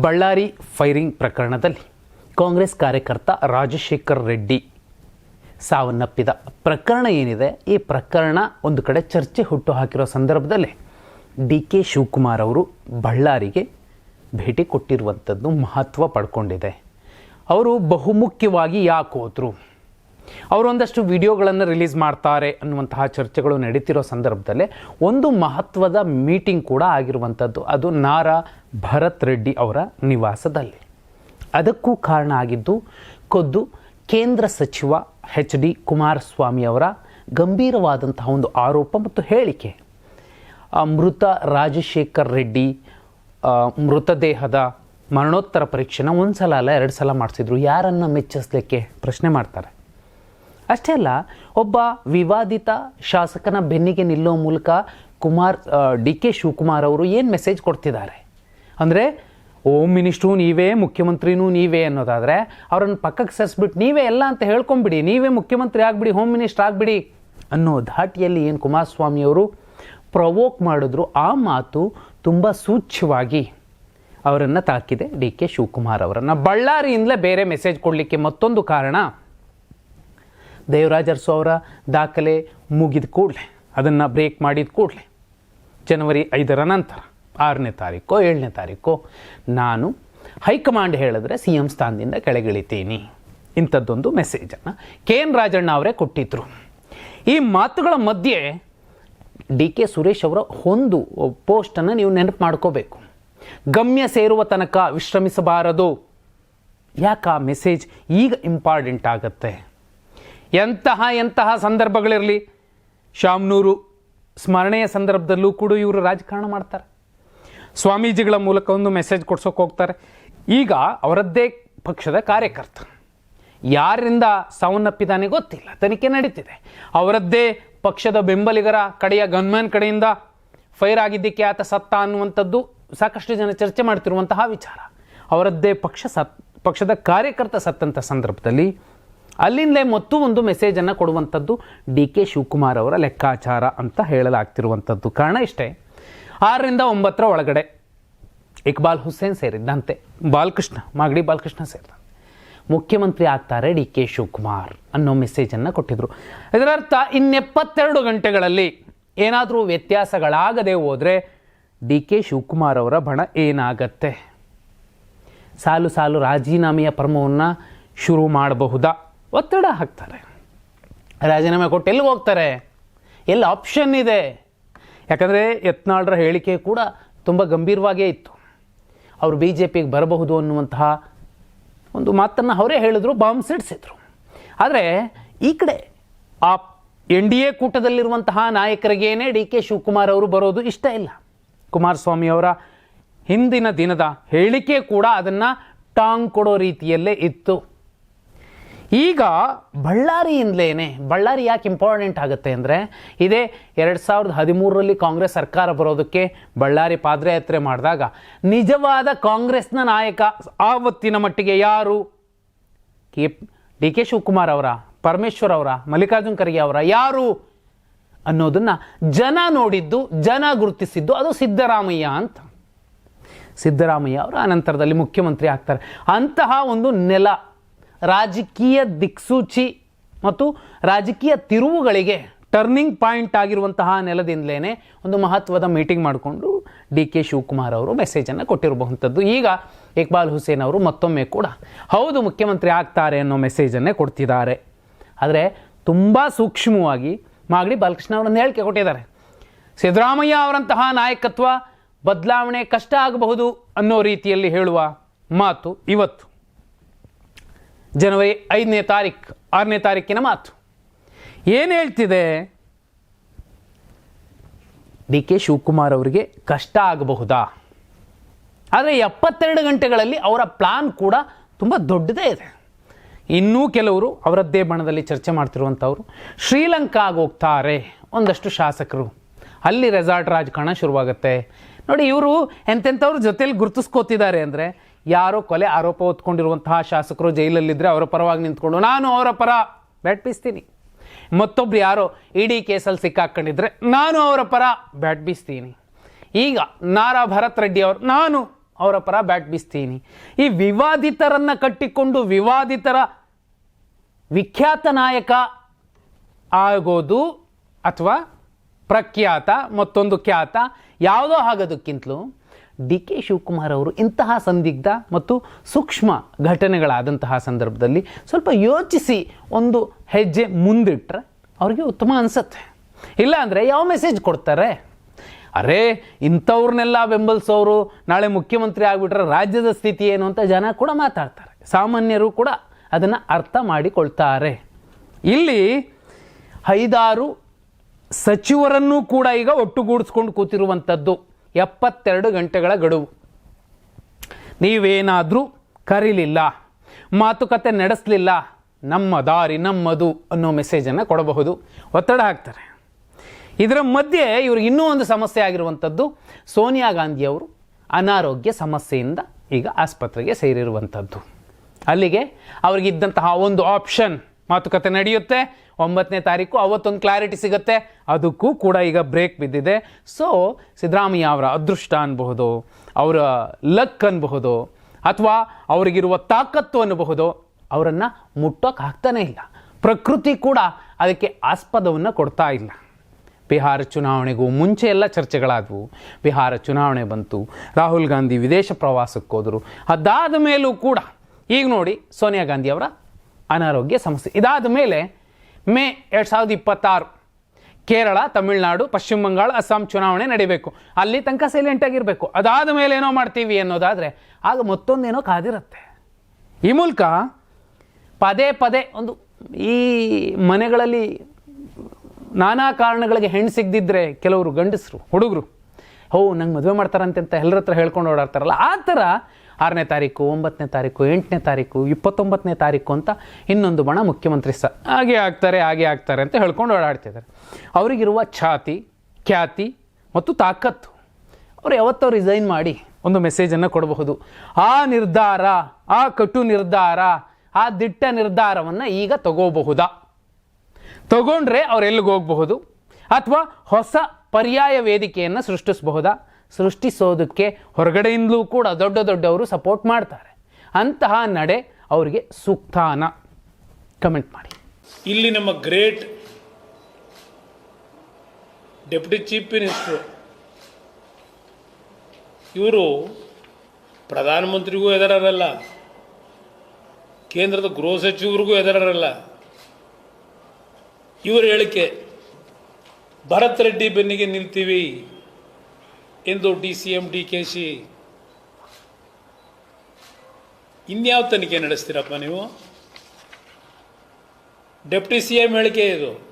Ballari firing ಪ್ರಕರಣದಲ್ಲಿ ಕಾಂಗ್ರೆಸ್ ಕಾರ್ಯಕರ್ತ ರಾಜಶೇಖರ್ ರೆಡ್ಡಿ ಸಾವನ್ನಪ್ಪಿದ ಪ್ರಕರಣ ಏನಿದೆ? ಈ ಪ್ರಕರಣ ಒಂದು ಕಡೆ ಚರ್ಚೆ ಹುಟ್ಟು ಹಾಕಿರೋ ಸಂದರ್ಭದಲ್ಲಿ ಡಿ ಕೆ ಶಿವಕುಮಾರ್ ಅವರು ಬಳ್ಳಾರಿಗೆ ಭೇಟಿ ಕೊಟ್ಟಿರುವಂಥದ್ದು ಮಹತ್ವ ಪಡ್ಕೊಂಡಿದೆ. ಅವರು ಬಹುಮುಖ್ಯವಾಗಿ ಯಾಕೆ ಹೋದರು? ಅವರು ಒಂದಷ್ಟು ವಿಡಿಯೋಗಳನ್ನು ರಿಲೀಸ್ ಮಾಡ್ತಾರೆ ಅನ್ನುವಂತಹ ಚರ್ಚೆಗಳು ನಡೀತಿರೋ ಸಂದರ್ಭದಲ್ಲೇ ಒಂದು ಮಹತ್ವದ ಮೀಟಿಂಗ್ ಕೂಡ ಆಗಿರುವಂಥದ್ದು ಅದು ನಾರಾ ಭರತ್ ರೆಡ್ಡಿ ಅವರ ನಿವಾಸದಲ್ಲಿ. ಅದಕ್ಕೂ ಕಾರಣ ಆಗಿದ್ದು, ಖುದ್ದು ಕೇಂದ್ರ ಸಚಿವ ಎಚ್ ಡಿ ಕುಮಾರಸ್ವಾಮಿ ಅವರ ಗಂಭೀರವಾದಂತಹ ಒಂದು ಆರೋಪ ಮತ್ತು ಹೇಳಿಕೆ. ಮೃತ ರಾಜಶೇಖರ್ ರೆಡ್ಡಿ ಮೃತದೇಹದ ಮರಣೋತ್ತರ ಪರೀಕ್ಷೆನ ಒಂದು ಸಲ ಅಲ್ಲ, ಎರಡು ಸಲ ಮಾಡಿಸಿದ್ರು. ಯಾರನ್ನು ಮೆಚ್ಚಿಸ್ಲಿಕ್ಕೆ ಪ್ರಶ್ನೆ ಮಾಡ್ತಾರೆ? ಅಷ್ಟೇ ಅಲ್ಲ, ಒಬ್ಬ ವಿವಾದಿತ ಶಾಸಕನ ಬೆನ್ನಿಗೆ ನಿಲ್ಲೋ ಮೂಲಕ ಕುಮಾರ್ ಡಿ ಕೆ ಶಿವಕುಮಾರ್ ಅವರು ಏನು ಮೆಸೇಜ್ ಕೊಡ್ತಿದ್ದಾರೆ? ಅಂದರೆ ಹೋಮ್ ಮಿನಿಸ್ಟ್ರು ನೀವೇ, ಮುಖ್ಯಮಂತ್ರಿನೂ ನೀವೇ ಅನ್ನೋದಾದರೆ, ಅವರನ್ನು ಪಕ್ಕಕ್ಕೆ ಸರಿಸ್ಬಿಟ್ಟು ನೀವೇ ಎಲ್ಲ ಅಂತ ಹೇಳ್ಕೊಂಬಿಡಿ ನೀವೇ ಮುಖ್ಯಮಂತ್ರಿ ಆಗಿಬಿಡಿ, ಹೋಮ್ ಮಿನಿಸ್ಟ್ರ್ ಆಗಿಬಿಡಿ ಅನ್ನೋ ಧಾಟಿಯಲ್ಲಿ ಏನು ಕುಮಾರಸ್ವಾಮಿಯವರು ಪ್ರವೋಕ್ ಮಾಡಿದ್ರು, ಆ ಮಾತು ತುಂಬ ಸೂಚ್ಯವಾಗಿ ಅವರನ್ನು ತಾಕಿದೆ ಡಿ ಕೆ ಶಿವಕುಮಾರ್ ಅವರನ್ನು. ಬಳ್ಳಾರಿಯಿಂದಲೇ ಬೇರೆ ಮೆಸೇಜ್ ಕೊಡಲಿಕ್ಕೆ ಮತ್ತೊಂದು ಕಾರಣ ದೇವರಾಜ್ ಅರಸು ಅವರ ದಾಖಲೆ ಮುಗಿದ ಕೂಡಲೇ, ಅದನ್ನು ಬ್ರೇಕ್ ಮಾಡಿದ ಕೂಡಲೇ, ಜನವರಿ ಐದರ ನಂತರ, ಆರನೇ ತಾರೀಕೋ, ಏಳನೇ ತಾರೀಕೋ, ನಾನು ಹೈಕಮಾಂಡ್ ಹೇಳಿದ್ರೆ ಸಿ ಎಂ ಸ್ಥಾನದಿಂದ ಕೆಳಗಿಳಿತೀನಿ. ಇಂಥದ್ದೊಂದು ಮೆಸೇಜನ್ನು ಕೆ ಎನ್ ರಾಜಣ್ಣ ಅವರೇ ಕೊಟ್ಟಿದ್ದರು ಈ ಮಾತುಗಳ ಮಧ್ಯೆ ಡಿ ಕೆ ಸುರೇಶ್ ಅವರ ಒಂದು ಪೋಸ್ಟನ್ನು ನೀವು ನೆನಪು ಮಾಡ್ಕೋಬೇಕು. ಗಮ್ಯ ಸೇರುವ ತನಕ ವಿಶ್ರಮಿಸಬಾರದು. ಯಾಕೆ ಆ ಮೆಸೇಜ್ ಈಗ ಇಂಪಾರ್ಟೆಂಟ್ ಆಗುತ್ತೆ? ಎಂತಹ ಎಂತಹ ಸಂದರ್ಭಗಳಿರಲಿ, ಶಾಮ್ನೂರು ಸ್ಮರಣೆಯ ಸಂದರ್ಭದಲ್ಲೂ ಕೂಡ ಇವರು ರಾಜಕಾರಣ ಮಾಡ್ತಾರೆ. ಸ್ವಾಮೀಜಿಗಳ ಮೂಲಕ ಒಂದು ಮೆಸೇಜ್ ಕೊಡ್ಸೋಕೆ ಹೋಗ್ತಾರೆ. ಈಗ ಅವರದ್ದೇ ಪಕ್ಷದ ಕಾರ್ಯಕರ್ತ ಯಾರಿಂದ ಸಾವನ್ನಪ್ಪಿದ್ದಾನೆ ಗೊತ್ತಿಲ್ಲ. ತನಿಖೆ ನಡೀತಿದೆ. ಅವರದ್ದೇ ಪಕ್ಷದ ಬೆಂಬಲಿಗರ ಕಡೆಯ ಗನ್ಮ್ಯಾನ್ ಕಡೆಯಿಂದ ಫೈರ್ ಆಗಿದ್ದಕ್ಕೆ ಆತ ಸತ್ತ ಅನ್ನುವಂಥದ್ದು ಸಾಕಷ್ಟು ಜನ ಚರ್ಚೆ ಮಾಡ್ತಿರುವಂತಹ ವಿಚಾರ. ಅವರದ್ದೇ ಪಕ್ಷ ಸತ್, ಪಕ್ಷದ ಕಾರ್ಯಕರ್ತ ಸತ್ತಂಥ ಸಂದರ್ಭದಲ್ಲಿ ಅಲ್ಲಿಂದಲೇ ಮತ್ತು ಒಂದು ಮೆಸೇಜನ್ನು ಕೊಡುವಂಥದ್ದು ಡಿ ಕೆ ಶಿವಕುಮಾರ್ ಅವರ ಲೆಕ್ಕಾಚಾರ ಅಂತ ಹೇಳಲಾಗ್ತಿರುವಂಥದ್ದು. ಕಾರಣ ಇಷ್ಟೇ. ಆರರಿಂದ ಒಂಬತ್ತರ ಒಳಗಡೆ ಇಕ್ಬಾಲ್ ಹುಸೇನ್ ಸೇರಿದ್ದಂತೆ ಬಾಲಕೃಷ್ಣ, ಮಾಗಡಿ ಬಾಲಕೃಷ್ಣ ಸೇರಿದಂತೆ ಮುಖ್ಯಮಂತ್ರಿ ಆಗ್ತಾರೆ ಡಿ ಕೆ ಶಿವಕುಮಾರ್ ಅನ್ನೋ ಮೆಸೇಜನ್ನು ಕೊಟ್ಟಿದ್ರು. ಇದರರ್ಥ ಇನ್ನೆಪ್ಪತ್ತೆರಡು ಗಂಟೆಗಳಲ್ಲಿ ಏನಾದರೂ ವ್ಯತ್ಯಾಸಗಳಾಗದೆ ಹೋದರೆ ಡಿ ಕೆ ಶಿವಕುಮಾರ್ ಅವರ ಬಣ ಏನಾಗತ್ತೆ? ಸಾಲು ಸಾಲು ರಾಜೀನಾಮೆಯ ಪರ್ಮವನ್ನು ಶುರು ಮಾಡಬಹುದಾ? ಒತ್ತಡ ಹಾಕ್ತಾರೆ. ರಾಜೀನಾಮೆ ಕೊಟ್ಟು ಎಲ್ಲಿಗೆ ಹೋಗ್ತಾರೆ? ಎಲ್ಲಿ ಆಪ್ಷನ್ ಇದೆ? ಯಾಕಂದರೆ ಯತ್ನಾಳ್ರ ಹೇಳಿಕೆ ಕೂಡ ತುಂಬ ಗಂಭೀರವಾಗೇ ಇತ್ತು. ಅವರು ಬಿ ಜೆ ಪಿಗೆ ಬರಬಹುದು ಅನ್ನುವಂತಹ ಒಂದು ಮಾತನ್ನು ಅವರೇ ಹೇಳಿದ್ರು ಬಾಂಬ್ ಸಿಡಿಸಿದ್ರು ಆದರೆ ಈ ಕಡೆ ಆ ಎನ್ ಡಿ ಎ ಕೂಟದಲ್ಲಿರುವಂತಹ ನಾಯಕರಿಗೇನೆ ಡಿ ಕೆ ಶಿವಕುಮಾರ್ ಅವರು ಬರೋದು ಇಷ್ಟ ಇಲ್ಲ. ಕುಮಾರಸ್ವಾಮಿ ಅವರ ಹಿಂದಿನ ದಿನದ ಹೇಳಿಕೆ ಕೂಡ ಅದನ್ನು ಟಾಂಗ್ ಕೊಡೋ ರೀತಿಯಲ್ಲೇ ಇತ್ತು. ಈಗ ಬಳ್ಳಾರಿಯಿಂದಲೇ ಬಳ್ಳಾರಿ ಯಾಕೆ ಇಂಪಾರ್ಟೆಂಟ್ ಆಗುತ್ತೆ ಅಂದರೆ, ಇದೇ ಎರಡು ಸಾವಿರದ ಹದಿಮೂರರಲ್ಲಿ ಕಾಂಗ್ರೆಸ್ ಸರ್ಕಾರ ಬರೋದಕ್ಕೆ ಬಳ್ಳಾರಿ ಪಾದಯಾತ್ರೆ ಮಾಡಿದಾಗ ನಿಜವಾದ ಕಾಂಗ್ರೆಸ್ನ ನಾಯಕ ಆವತ್ತಿನ ಮಟ್ಟಿಗೆ ಯಾರು? ಕೆ ಡಿ ಕೆ ಶಿವಕುಮಾರ್ ಅವರ, ಪರಮೇಶ್ವರ್ ಅವರ, ಮಲ್ಲಿಕಾರ್ಜುನ್ ಖರ್ಗೆ ಅವರ ಯಾರು? ಅನ್ನೋದನ್ನು ಜನ ನೋಡಿದ್ದು, ಜನ ಗುರುತಿಸಿದ್ದು ಅದು ಸಿದ್ದರಾಮಯ್ಯ ಅಂತ. ಸಿದ್ದರಾಮಯ್ಯ ಅವರು ಅನಂತರದಲ್ಲಿ ಮುಖ್ಯಮಂತ್ರಿ ಆಗ್ತಾರೆ. ಅಂತಹ ಒಂದು ನೆಲ ರಾಜಕೀಯ ದಿಕ್ಸೂಚಿ ಮತ್ತು ರಾಜಕೀಯ ತಿರುವುಗಳಿಗೆ ಟರ್ನಿಂಗ್ ಪಾಯಿಂಟ್ ಆಗಿರುವಂತಹ ನೆಲದಿಂದಲೇ ಒಂದು ಮಹತ್ವದ ಮೀಟಿಂಗ್ ಮಾಡಿಕೊಂಡು ಡಿ ಕೆ ಶಿವಕುಮಾರ್ ಅವರು ಮೆಸೇಜನ್ನು ಕೊಟ್ಟಿರಬಹುವಂಥದ್ದು. ಈಗ ಇಕ್ಬಾಲ್ ಹುಸೇನ್ ಅವರು ಮತ್ತೊಮ್ಮೆ ಕೂಡ ಹೌದು ಮುಖ್ಯಮಂತ್ರಿ ಆಗ್ತಾರೆ ಅನ್ನೋ ಮೆಸೇಜನ್ನೇ ಕೊಡ್ತಿದ್ದಾರೆ. ಆದರೆ ತುಂಬ ಸೂಕ್ಷ್ಮವಾಗಿ ಮಾಗಡಿ ಬಾಲಕೃಷ್ಣ ಅವರನ್ನು ಹೇಳಿಕೆ ಕೊಟ್ಟಿದ್ದಾರೆ. ಸಿದ್ದರಾಮಯ್ಯ ಅವರಂತಹ ನಾಯಕತ್ವ ಬದಲಾವಣೆ ಕಷ್ಟ ಆಗಬಹುದು ಅನ್ನೋ ರೀತಿಯಲ್ಲಿ ಹೇಳುವ ಮಾತು ಇವತ್ತು. ಜನವರಿ ಐದನೇ ತಾರೀಕು ಆರನೇ ತಾರೀಕಿನ ಮಾತು. ಏನು ಹೇಳ್ತಿದೆ? ಡಿ ಕೆ ಶಿವಕುಮಾರ್ ಅವರಿಗೆ ಕಷ್ಟ ಆಗಬಹುದಾ? ಆದರೆ ಎಪ್ಪತ್ತೆರಡು ಗಂಟೆಗಳಲ್ಲಿ ಅವರ ಪ್ಲಾನ್ ಕೂಡ ತುಂಬ ದೊಡ್ಡದೇ ಇದೆ. ಇನ್ನೂ ಕೆಲವರು ಅವರದ್ದೇ ಬಣದಲ್ಲಿ ಚರ್ಚೆ ಮಾಡ್ತಿರುವಂಥವ್ರು ಶ್ರೀಲಂಕಾಗೆ ಹೋಗ್ತಾರೆ ಒಂದಷ್ಟು ಶಾಸಕರು. ಅಲ್ಲಿ ರೆಸಾರ್ಟ್ ರಾಜಕಾರಣ ಶುರುವಾಗುತ್ತೆ. ನೋಡಿ ಇವರು ಎಂತೆಂಥವ್ರ ಜೊತೆಲಿ ಗುರುತಿಸ್ಕೋತಿದ್ದಾರೆ ಅಂದರೆ ಯಾರೋ ಕೊಲೆ ಆರೋಪ ಹೊತ್ಕೊಂಡಿರುವಂತಹ ಶಾಸಕರು ಜೈಲಲ್ಲಿದ್ದರೆ ಅವರ ಪರವಾಗಿ ನಿಂತ್ಕೊಂಡು, ನಾನು ಅವರ ಪರ ಬ್ಯಾಟ್ ಬೀಸ್ತೀನಿ ಮತ್ತೊಬ್ರು ಯಾರೋ ಇಡೀ ಕೇಸಲ್ಲಿ ಸಿಕ್ಕಾಕೊಂಡಿದ್ರೆ, ನಾನು ಅವರ ಪರ ಬ್ಯಾಟ್ ಬೀಸ್ತೀನಿ ಈಗ ನಾರಾ ಭರತ್ ರೆಡ್ಡಿ ಅವರು, ನಾನು ಅವರ ಪರ ಬ್ಯಾಟ್ ಬೀಸ್ತೀನಿ ಈ ವಿವಾದಿತರನ್ನ ಕಟ್ಟಿಕೊಂಡು ವಿವಾದಿತರ ವಿಖ್ಯಾತ ನಾಯಕ ಆಗೋದು ಅಥವಾ ಪ್ರಖ್ಯಾತ ಮತ್ತೊಂದು ಖ್ಯಾತ, ಯಾವುದೋ ಆಗೋದಕ್ಕಿಂತಲೂ ಡಿ ಕೆ ಶಿವಕುಮಾರ್ ಅವರು ಇಂತಹ ಸಂದಿಗ್ಧ ಮತ್ತು ಸೂಕ್ಷ್ಮ ಘಟನೆಗಳಾದಂತಹ ಸಂದರ್ಭದಲ್ಲಿ ಸ್ವಲ್ಪ ಯೋಚಿಸಿ ಒಂದು ಹೆಜ್ಜೆ ಮುಂದಿಟ್ಟರೆ ಅವ್ರಿಗೆ ಉತ್ತಮ ಅನಿಸುತ್ತೆ. ಇಲ್ಲ ಅಂದರೆ ಯಾವ ಮೆಸೇಜ್ ಕೊಡ್ತಾರೆ? ಅರೇ, ಇಂಥವ್ರನ್ನೆಲ್ಲ ಬೆಂಬಲಿಸೋರು ನಾಳೆ ಮುಖ್ಯಮಂತ್ರಿ ಆಗಿಬಿಟ್ರೆ ರಾಜ್ಯದ ಸ್ಥಿತಿ ಏನು ಅಂತ ಜನ ಕೂಡ ಮಾತಾಡ್ತಾರೆ. ಸಾಮಾನ್ಯರು ಕೂಡ ಅದನ್ನು ಅರ್ಥ ಮಾಡಿಕೊಳ್ತಾರೆ. ಇಲ್ಲಿ ಐದಾರು ಸಚಿವರನ್ನೂ ಕೂಡ ಈಗ ಒಟ್ಟುಗೂಡಿಸ್ಕೊಂಡು ಕೂತಿರುವಂಥದ್ದು. ಎಪ್ಪತ್ತೆರಡು ಗಂಟೆಗಳ ಗಡುವು. ನೀವೇನಾದರೂ ಕರೀಲಿಲ್ಲ, ಮಾತುಕತೆ ನಡೆಸಲಿಲ್ಲ, ನಮ್ಮ ದಾರಿ ನಮ್ಮದು ಅನ್ನೋ ಮೆಸೇಜನ್ನು ಕೊಡಬಹುದು. ಒತ್ತಡ ಹಾಕ್ತಾರೆ. ಇದರ ಮಧ್ಯೆ ಇವ್ರಿಗೆ ಇನ್ನೂ ಒಂದು ಸಮಸ್ಯೆ ಆಗಿರುವಂಥದ್ದು, ಸೋನಿಯಾ ಗಾಂಧಿಯವರು ಅನಾರೋಗ್ಯ ಸಮಸ್ಯೆಯಿಂದ ಈಗ ಆಸ್ಪತ್ರೆಗೆ ಸೇರಿರುವಂಥದ್ದು. ಅಲ್ಲಿಗೆ ಅವ್ರಿಗಿದ್ದಂತಹ ಒಂದು ಆಪ್ಷನ್ ಮಾತುಕತೆ ನಡೆಯುತ್ತೆ. ಒಂಬತ್ತನೇ ತಾರೀಕು ಅವತ್ತೊಂದು ಕ್ಲಾರಿಟಿ ಸಿಗುತ್ತೆ. ಅದಕ್ಕೂ ಕೂಡ ಈಗ ಬ್ರೇಕ್ ಬಿದ್ದಿದೆ. ಸೊ ಸಿದ್ದರಾಮಯ್ಯ ಅವರ ಅದೃಷ್ಟ ಅನ್ಬಹುದು, ಅವರ ಲಕ್ ಅನ್ಬಹುದು, ಅಥವಾ ಅವರಿಗಿರುವ ತಾಕತ್ತು ಅನ್ನಬಹುದು ಅವರನ್ನು ಮುಟ್ಟೋಕೆ ಆಗ್ತಾನೇ ಇಲ್ಲ. ಪ್ರಕೃತಿ ಕೂಡ ಅದಕ್ಕೆ ಆಸ್ಪದವನ್ನು ಕೊಡ್ತಾ ಇಲ್ಲ. ಬಿಹಾರ ಚುನಾವಣೆಗೂ ಮುಂಚೆ ಎಲ್ಲ ಚರ್ಚೆಗಳಾದವು. ಬಿಹಾರ ಚುನಾವಣೆ ಬಂತು. ರಾಹುಲ್ ಗಾಂಧಿ ವಿದೇಶ ಪ್ರವಾಸಕ್ಕೆ ಹೋದರು ಅದಾದ ಮೇಲೂ ಕೂಡ, ಈಗ ನೋಡಿ ಸೋನಿಯಾ ಗಾಂಧಿ ಅವರ ಅನಾರೋಗ್ಯ ಸಮಸ್ಯೆ. ಇದಾದ ಮೇಲೆ ಮೇ ಎರಡು ಸಾವಿರದ ಇಪ್ಪತ್ತಾರು ಕೇರಳ, ತಮಿಳುನಾಡು, ಪಶ್ಚಿಮ ಬಂಗಾಳ, ಅಸ್ಸಾಂ ಚುನಾವಣೆ ನಡಿಬೇಕು. ಅಲ್ಲಿ ತನಕ ಸೈಲೆಂಟ್ ಆಗಿರಬೇಕು. ಅದಾದ ಮೇಲೆ ಏನೋ ಮಾಡ್ತೀವಿ ಅನ್ನೋದಾದರೆ ಆಗ ಮತ್ತೊಂದೇನೋ ಕಾದಿರುತ್ತೆ. ಈ ಮೂಲಕ ಪದೇ ಪದೇ ಒಂದು ಈ ಮನೆಗಳಲ್ಲಿ ನಾನಾ ಕಾರಣಗಳಿಗೆ ಹೆಣ್ಣು ಸಿಗದಿದ್ದರೆ ಕೆಲವರು ಗಂಡಸರು, ಹುಡುಗರು, ಓ, ನಂಗೆ ಮದುವೆ ಮಾಡ್ತಾರಂತೆ ಅಂತ ಎಲ್ಲರ ಹತ್ರ ಹೇಳ್ಕೊಂಡು ಓಡಾಡ್ತಾರಲ್ಲ, ಆ ಥರ ಆರನೇ ತಾರೀಕು, ಒಂಬತ್ತನೇ ತಾರೀಕು, ಎಂಟನೇ ತಾರೀಕು, ಇಪ್ಪತ್ತೊಂಬತ್ತನೇ ತಾರೀಕು ಅಂತ ಇನ್ನೊಂದು ಬಣ ಮುಖ್ಯಮಂತ್ರಿ ಸ ಹಾಗೆ ಆಗ್ತಾರೆ ಹಾಗೆ ಆಗ್ತಾರೆ ಅಂತ ಹೇಳ್ಕೊಂಡು ಓಡಾಡ್ತಿದ್ದಾರೆ ಅವರಿಗಿರುವ ಛಾತಿ, ಖ್ಯಾತಿ ಮತ್ತು ತಾಕತ್ತು ಅವ್ರು ಯಾವತ್ತೋ ರಿಸೈನ್ ಮಾಡಿ ಒಂದು ಮೆಸೇಜನ್ನು ಕೊಡಬಹುದು. ಆ ನಿರ್ಧಾರ, ಆ ಕಟು ನಿರ್ಧಾರ, ಆ ದಿಟ್ಟ ನಿರ್ಧಾರವನ್ನು ಈಗ ತಗೋಬಹುದಾ? ತಗೊಂಡ್ರೆ ಅವ್ರು ಎಲ್ಲಿಗೆ ಹೋಗಬಹುದು? ಅಥವಾ ಹೊಸ ಪರ್ಯಾಯ ವೇದಿಕೆಯನ್ನು ಸೃಷ್ಟಿಸಬಹುದಾ? ಸೃಷ್ಟಿಸೋದಕ್ಕೆ ಹೊರಗಡೆಯಿಂದಲೂ ಕೂಡ ದೊಡ್ಡ ದೊಡ್ಡವರು ಸಪೋರ್ಟ್ ಮಾಡ್ತಾರೆ. ಅಂತಹ ನಡೆ ಅವರಿಗೆ ಸೂಕ್ತಾನ. ಕಮೆಂಟ್ ಮಾಡಿ. ಇಲ್ಲಿ ನಮ್ಮ ಗ್ರೇಟ್ ಡೆಪ್ಯೂಟಿ ಚೀಫ್ ಮಿನಿಸ್ಟ್ರು. ಇವರು ಪ್ರಧಾನಮಂತ್ರಿಗೂ ಎದರಲ್ಲ ಕೇಂದ್ರದ ಗೃಹ ಸಚಿವರಿಗೂ ಎದರಲ್ಲ ಇವರ ಹೇಳಿಕೆ ಭರತ್ ರೆಡ್ಡಿ ಬೆನ್ನಿಗೆ ನಿಲ್ತೀವಿ ಎಂದು D C M D K she ಇನ್ಯಾವ ತನಿಖೆ ನಡೆಸ್ತೀರಪ್ಪ ನೀವು? ಡೆಪ್ಟಿ ಸಿ ಎಂ ಹೇಳಿಕೆ ಇದು.